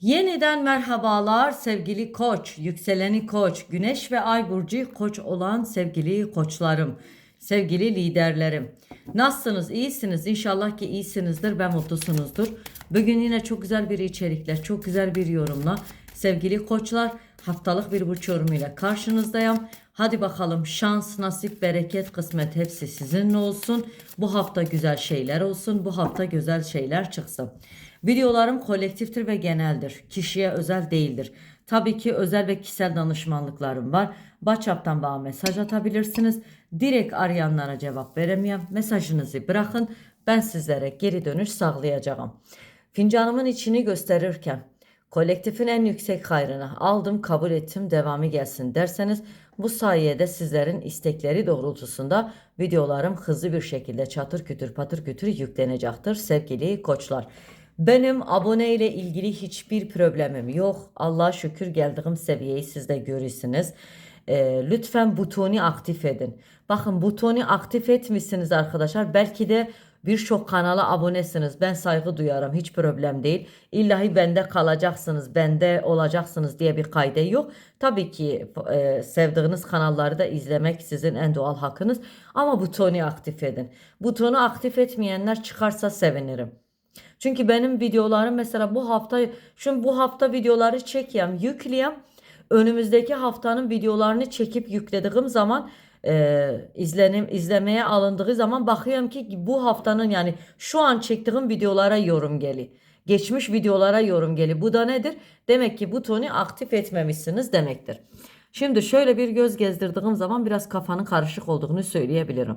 Yeniden merhabalar sevgili koç, yükseleni koç, güneş ve ay burcu koç olan sevgili koçlarım, sevgili liderlerim. Nasılsınız? İyisiniz. İnşallah ki iyisinizdir ve mutlusunuzdur. Bugün yine çok güzel bir içerikle, çok güzel bir yorumla sevgili koçlar haftalık bir burç yorumuyla karşınızdayım. Hadi bakalım şans, nasip, bereket, kısmet hepsi sizinle olsun. Bu hafta güzel şeyler olsun. Bu hafta güzel şeyler çıksın. Videolarım kolektiftir ve geneldir. Kişiye özel değildir. Tabii ki özel ve kişisel danışmanlıklarım var. WhatsApp'tan bana mesaj atabilirsiniz. Direkt arayanlara cevap veremeyem. Mesajınızı bırakın. Ben sizlere geri dönüş sağlayacağım. Fincanımın içini gösterirken kolektifin en yüksek hayrını aldım, kabul ettim, devamı gelsin derseniz bu sayede sizlerin istekleri doğrultusunda videolarım hızlı bir şekilde çatır kütür patır kütür yüklenecektir sevgili koçlar. Benim abone ile ilgili hiçbir problemim yok. Allah'a şükür geldiğim seviyeyi siz de görürsünüz. Ee, lütfen butonu aktif edin. Bakın butonu aktif etmişsiniz arkadaşlar. Belki de birçok kanala abonesiniz. Ben saygı duyarım. Hiç problem değil. İllahi bende kalacaksınız, bende olacaksınız diye bir kayda yok. Tabii ki e, sevdiğiniz kanalları da izlemek sizin en doğal hakkınız. Ama butonu aktif edin. Butonu aktif etmeyenler çıkarsa sevinirim. Çünkü benim videolarım mesela bu hafta şimdi bu hafta videoları çekeyim, yükleyeyim. Önümüzdeki haftanın videolarını çekip yüklediğim zaman e, izlenim izlemeye alındığı zaman bakıyorum ki bu haftanın yani şu an çektiğim videolara yorum geli. Geçmiş videolara yorum geli. Bu da nedir? Demek ki butonu aktif etmemişsiniz demektir. Şimdi şöyle bir göz gezdirdiğim zaman biraz kafanın karışık olduğunu söyleyebilirim.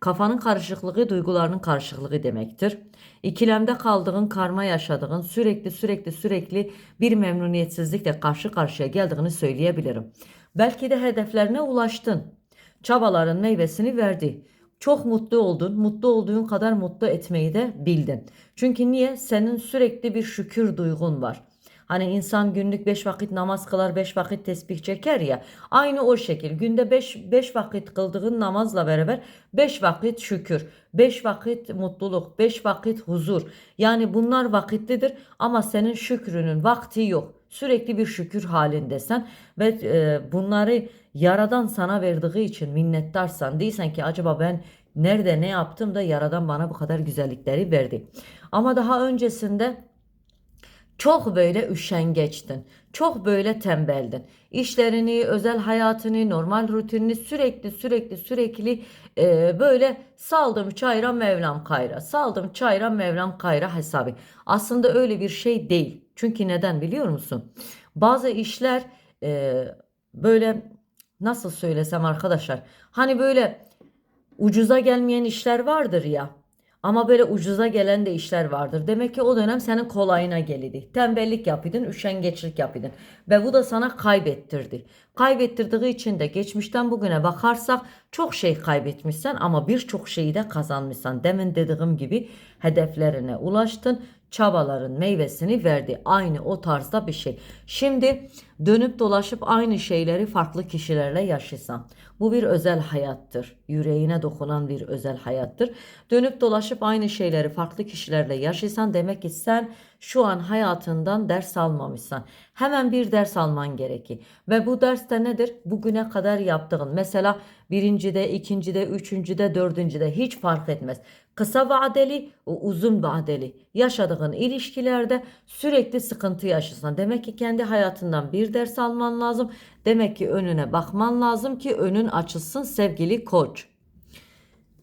Kafanın karışıklığı duygularının karışıklığı demektir. İkilemde kaldığın, karma yaşadığın, sürekli sürekli sürekli bir memnuniyetsizlikle karşı karşıya geldiğini söyleyebilirim. Belki de hedeflerine ulaştın. Çabaların meyvesini verdi. Çok mutlu oldun. Mutlu olduğun kadar mutlu etmeyi de bildin. Çünkü niye? Senin sürekli bir şükür duygun var. Hani insan günlük 5 vakit namaz kılar, 5 vakit tesbih çeker ya. Aynı o şekil. Günde 5 5 vakit kıldığın namazla beraber 5 vakit şükür, 5 vakit mutluluk, 5 vakit huzur. Yani bunlar vakitlidir ama senin şükrünün vakti yok. Sürekli bir şükür halindesen ve e, bunları yaradan sana verdiği için minnettarsan değilsen ki acaba ben nerede ne yaptım da yaradan bana bu kadar güzellikleri verdi. Ama daha öncesinde çok böyle üşengeçtin. Çok böyle tembeldin. İşlerini, özel hayatını, normal rutinini sürekli sürekli sürekli e, böyle saldım çayra Mevlam kayra. Saldım çayra Mevlam kayra hesabı. Aslında öyle bir şey değil. Çünkü neden biliyor musun? Bazı işler e, böyle nasıl söylesem arkadaşlar. Hani böyle ucuza gelmeyen işler vardır ya. Ama böyle ucuza gelen de işler vardır. Demek ki o dönem senin kolayına gelidi. Tembellik yapıyordun, üşengeçlik yapıyordun. Ve bu da sana kaybettirdi. Kaybettirdiği için de geçmişten bugüne bakarsak çok şey kaybetmişsen ama birçok şeyi de kazanmışsan. Demin dediğim gibi hedeflerine ulaştın. Çabaların meyvesini verdi. Aynı o tarzda bir şey. Şimdi dönüp dolaşıp aynı şeyleri farklı kişilerle yaşasan. Bu bir özel hayattır. Yüreğine dokunan bir özel hayattır. Dönüp dolaşıp aynı şeyleri farklı kişilerle yaşasan demek ki sen şu an hayatından ders almamışsan. Hemen bir ders alman gerekir. Ve bu ders de nedir? Bugüne kadar yaptığın. Mesela birincide, ikincide, üçüncüde, dördüncüde hiç fark etmez. Kısa vadeli, uzun vadeli yaşadığın ilişkilerde sürekli sıkıntı yaşasan. Demek ki kendi hayatından bir ders alman lazım. Demek ki önüne bakman lazım ki önün açılsın sevgili koç.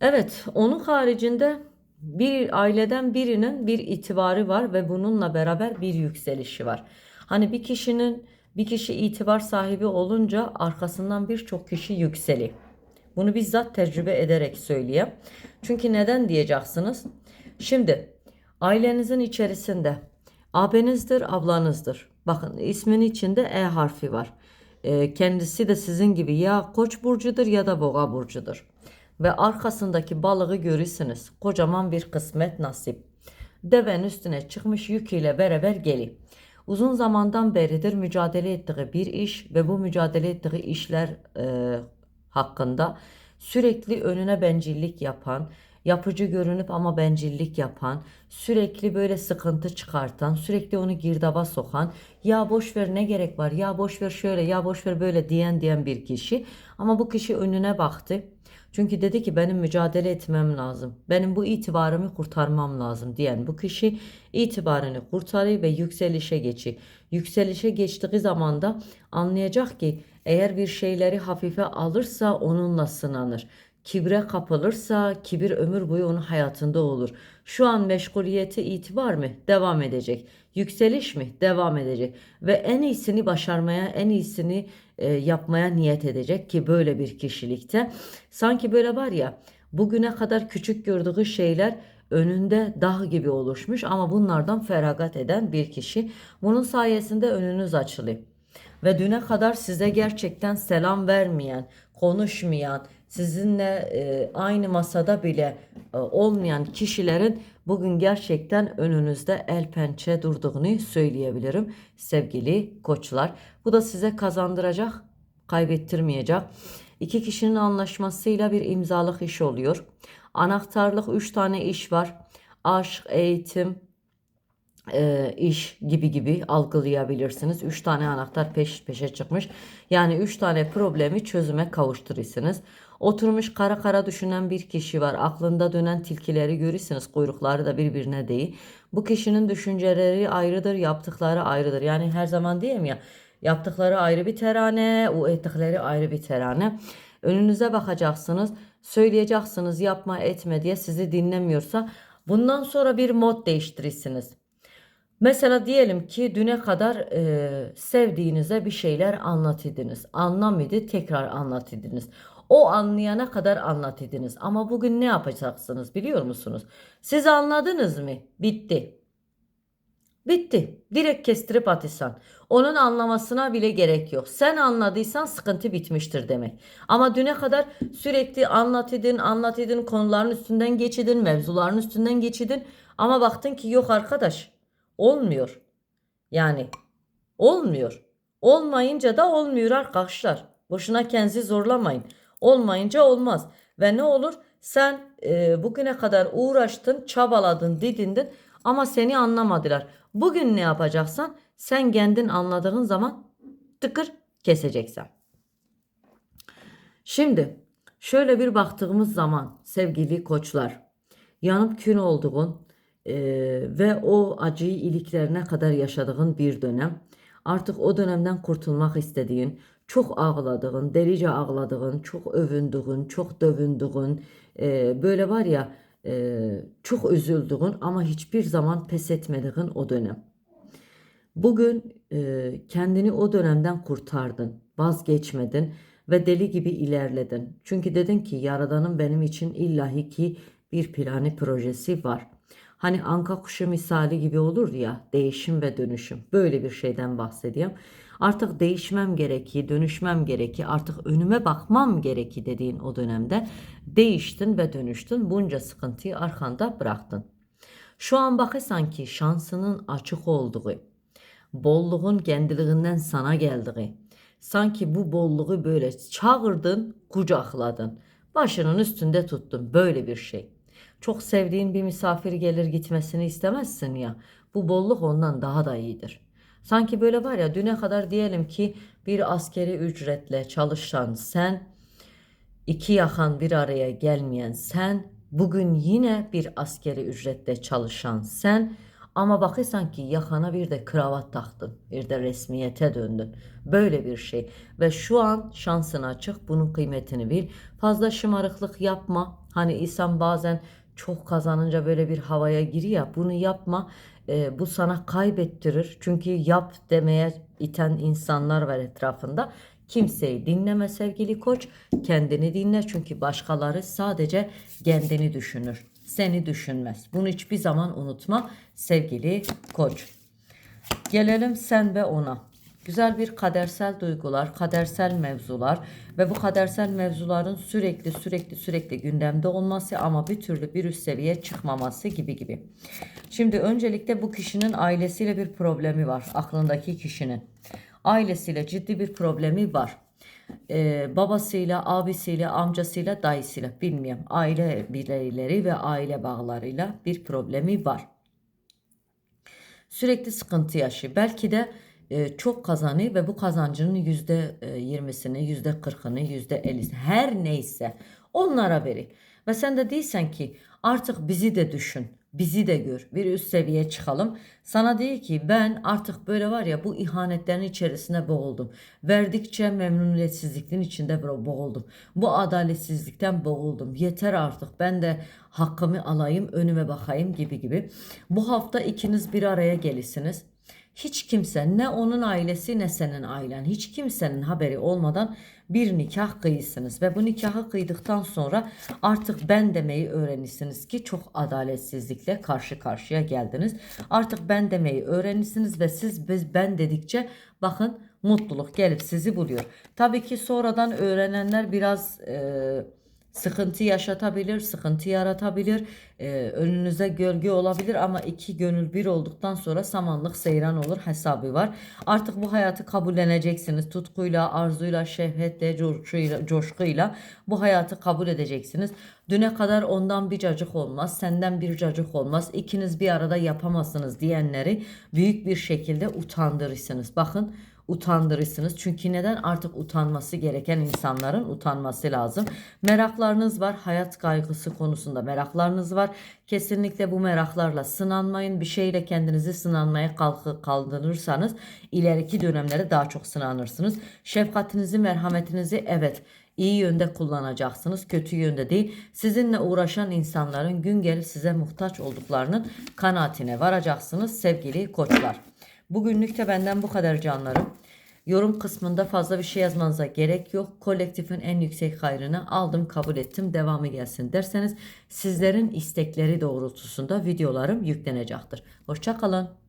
Evet, onun haricinde bir aileden birinin bir itibarı var ve bununla beraber bir yükselişi var. Hani bir kişinin bir kişi itibar sahibi olunca arkasından birçok kişi yükseliyor. Bunu bizzat tecrübe ederek söyleyeyim. Çünkü neden diyeceksiniz? Şimdi ailenizin içerisinde abenizdir, ablanızdır. Bakın ismin içinde E harfi var. Ee, kendisi de sizin gibi ya koç burcudur ya da boğa burcudur. Ve arkasındaki balığı görürsünüz. Kocaman bir kısmet nasip. Devenin üstüne çıkmış yüküyle beraber geliyor. Uzun zamandan beridir mücadele ettiği bir iş ve bu mücadele ettiği işler e, hakkında sürekli önüne bencillik yapan, yapıcı görünüp ama bencillik yapan, sürekli böyle sıkıntı çıkartan, sürekli onu girdaba sokan, ya boş ver ne gerek var, ya boş ver şöyle, ya boş ver böyle diyen diyen bir kişi. Ama bu kişi önüne baktı. Çünkü dedi ki benim mücadele etmem lazım. Benim bu itibarımı kurtarmam lazım diyen bu kişi itibarını kurtarıyor ve yükselişe geçiyor. Yükselişe geçtiği zaman da anlayacak ki eğer bir şeyleri hafife alırsa onunla sınanır. Kibre kapılırsa kibir ömür boyu onun hayatında olur. Şu an meşguliyeti itibar mı? Devam edecek. Yükseliş mi? Devam edecek. Ve en iyisini başarmaya, en iyisini e, yapmaya niyet edecek ki böyle bir kişilikte. Sanki böyle var ya bugüne kadar küçük gördüğü şeyler önünde dağ gibi oluşmuş ama bunlardan feragat eden bir kişi. Bunun sayesinde önünüz açılıyor. Ve düne kadar size gerçekten selam vermeyen, konuşmayan, sizinle e, aynı masada bile e, olmayan kişilerin bugün gerçekten önünüzde el pençe durduğunu söyleyebilirim sevgili koçlar. Bu da size kazandıracak, kaybettirmeyecek. İki kişinin anlaşmasıyla bir imzalık iş oluyor. Anahtarlık 3 tane iş var. Aşk, eğitim, e, iş gibi gibi algılayabilirsiniz. 3 tane anahtar peş peşe çıkmış. Yani 3 tane problemi çözüme kavuşturuyorsunuz. Oturmuş kara kara düşünen bir kişi var. Aklında dönen tilkileri görürsünüz. Kuyrukları da birbirine değil. Bu kişinin düşünceleri ayrıdır, yaptıkları ayrıdır. Yani her zaman diyeyim ya yaptıkları ayrı bir terane, o ettikleri ayrı bir terane. Önünüze bakacaksınız, söyleyeceksiniz yapma etme diye sizi dinlemiyorsa bundan sonra bir mod değiştirirsiniz. Mesela diyelim ki düne kadar e, sevdiğinize bir şeyler anlatırdınız. Anlamadı tekrar anlatırdınız. O anlayana kadar anlatırdınız. Ama bugün ne yapacaksınız biliyor musunuz? Siz anladınız mı? Bitti. Bitti. Direkt kestirip atırsan. Onun anlamasına bile gerek yok. Sen anladıysan sıkıntı bitmiştir demek. Ama düne kadar sürekli anlatırdın, anlatırdın, konuların üstünden geçidin, mevzuların üstünden geçidin. Ama baktın ki yok arkadaş. Olmuyor. Yani olmuyor. Olmayınca da olmuyor arkadaşlar. Boşuna kendinizi zorlamayın. Olmayınca olmaz. Ve ne olur? Sen e, bugüne kadar uğraştın, çabaladın, didindin ama seni anlamadılar. Bugün ne yapacaksan sen kendin anladığın zaman tıkır keseceksin. Şimdi şöyle bir baktığımız zaman sevgili koçlar yanıp kün olduğun e, ve o acıyı iliklerine kadar yaşadığın bir dönem artık o dönemden kurtulmak istediğin çok ağladığın, delice ağladığın, çok övündüğün, çok dövündüğün, e, böyle var ya e, çok üzüldüğün ama hiçbir zaman pes etmediğin o dönem. Bugün e, kendini o dönemden kurtardın, vazgeçmedin ve deli gibi ilerledin. Çünkü dedin ki Yaradan'ın benim için illahi ki bir planı projesi var. Hani anka kuşu misali gibi olur ya değişim ve dönüşüm. Böyle bir şeyden bahsediyorum. Artık değişmem gereki, dönüşmem gereki, artık önüme bakmam gereki dediğin o dönemde değiştin ve dönüştün. Bunca sıkıntıyı arkanda bıraktın. Şu an bakırsan ki şansının açık olduğu, bolluğun kendiliğinden sana geldiği, sanki bu bolluğu böyle çağırdın, kucakladın, başının üstünde tuttun böyle bir şey. Çok sevdiğin bir misafir gelir gitmesini istemezsin ya. Bu bolluk ondan daha da iyidir. Sanki böyle var ya düne kadar diyelim ki bir askeri ücretle çalışan sen, iki yakan bir araya gelmeyen sen, bugün yine bir askeri ücretle çalışan sen ama bakırsan ki yakana bir de kravat taktın, bir de resmiyete döndün. Böyle bir şey ve şu an şansın açık, bunun kıymetini bil. Fazla şımarıklık yapma. Hani insan bazen çok kazanınca böyle bir havaya giriyor ya bunu yapma e, bu sana kaybettirir. Çünkü yap demeye iten insanlar var etrafında. Kimseyi dinleme sevgili koç kendini dinle. Çünkü başkaları sadece kendini düşünür. Seni düşünmez. Bunu hiçbir zaman unutma sevgili koç. Gelelim sen ve ona Güzel bir kadersel duygular, kadersel mevzular ve bu kadersel mevzuların sürekli sürekli sürekli gündemde olması ama bir türlü bir üst seviye çıkmaması gibi gibi. Şimdi öncelikle bu kişinin ailesiyle bir problemi var. Aklındaki kişinin. Ailesiyle ciddi bir problemi var. e, babasıyla, abisiyle, amcasıyla, dayısıyla bilmiyorum. Aile bireyleri ve aile bağlarıyla bir problemi var. Sürekli sıkıntı yaşıyor. Belki de çok kazanıyor ve bu kazancının yüzde e, yirmisini, yüzde kırkını, yüzde ellisini her neyse onlara verir. Ve sen de değilsen ki artık bizi de düşün, bizi de gör, bir üst seviyeye çıkalım. Sana değil ki ben artık böyle var ya bu ihanetlerin içerisine boğuldum. Verdikçe memnuniyetsizliklerin içinde boğuldum. Bu adaletsizlikten boğuldum. Yeter artık ben de hakkımı alayım, önüme bakayım gibi gibi. Bu hafta ikiniz bir araya gelirsiniz. Hiç kimse ne onun ailesi ne senin ailen hiç kimsenin haberi olmadan bir nikah kıyısınız ve bu nikahı kıydıktan sonra artık ben demeyi öğrenirsiniz ki çok adaletsizlikle karşı karşıya geldiniz. Artık ben demeyi öğrenirsiniz ve siz biz ben dedikçe bakın mutluluk gelip sizi buluyor. Tabii ki sonradan öğrenenler biraz e, sıkıntı yaşatabilir, sıkıntı yaratabilir, e, önünüze gölge olabilir ama iki gönül bir olduktan sonra samanlık seyran olur hesabı var. Artık bu hayatı kabulleneceksiniz. Tutkuyla, arzuyla, şehvetle, coşkuyla, coşkuyla bu hayatı kabul edeceksiniz. Düne kadar ondan bir cacık olmaz, senden bir cacık olmaz, ikiniz bir arada yapamazsınız diyenleri büyük bir şekilde utandırırsınız. Bakın utandırırsınız. Çünkü neden? Artık utanması gereken insanların utanması lazım. Meraklarınız var. Hayat kaygısı konusunda meraklarınız var. Kesinlikle bu meraklarla sınanmayın. Bir şeyle kendinizi sınanmaya kalkı kaldırırsanız ileriki dönemlerde daha çok sınanırsınız. Şefkatinizi, merhametinizi evet iyi yönde kullanacaksınız. Kötü yönde değil. Sizinle uğraşan insanların gün gelip size muhtaç olduklarının kanaatine varacaksınız sevgili koçlar. Bugünlük de benden bu kadar canlarım. Yorum kısmında fazla bir şey yazmanıza gerek yok. Kolektifin en yüksek hayrını aldım, kabul ettim, devamı gelsin derseniz sizlerin istekleri doğrultusunda videolarım yüklenecektir. Hoşçakalın.